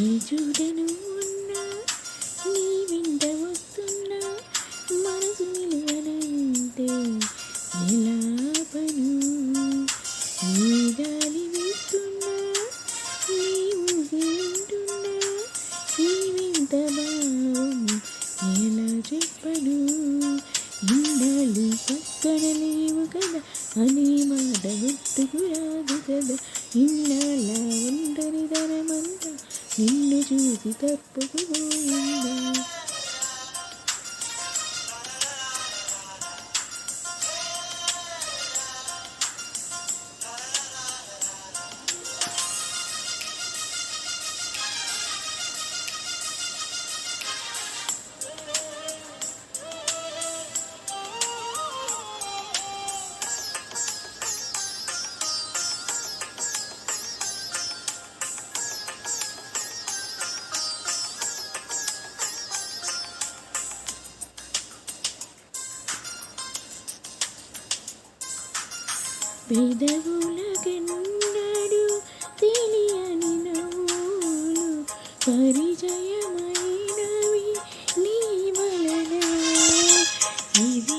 ఏ చూడను ఉన్నా నీ వెంట వస్తున్నా మనసు నిలువనంటే నిలాపను. నీ గాలి వీస్తున్నా నీ ఊసి వింటున్నా ఈ వింత భావం ఎలా చెప్పను? ఇన్నాళ్ళు పక్కన లేవు కదా అనే మాట గుర్తుకు రాదు కదా ఇన్నాళ్ళ ఉండని ధనమ నిన్ను చూసి తప్పుకుపోయిందా పెదవులకెన్నడు తెలియని నవ్వులు పరిచయమైనవి నీ వలన. ఇది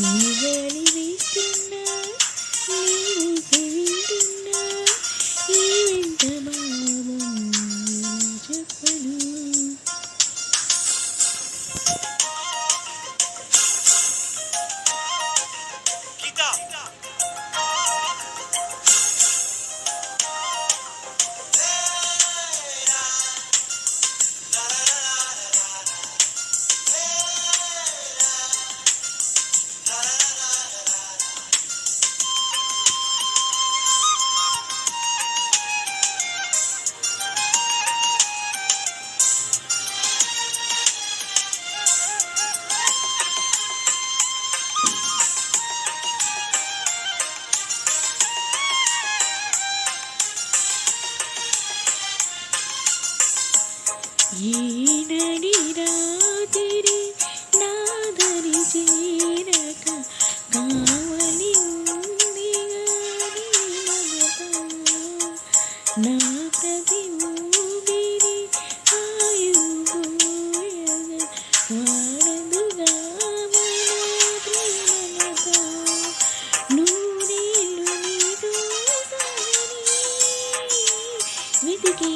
ఈ ఈనడి రాత్రి నాదరి చేరక కావలి ఉంది గాని మమత నా ప్రతి ఊపిరి ఆయుబోయగా వాడదుగా మన ప్రేమలత నూరేళ్ళు నీతో సాగని వెతికి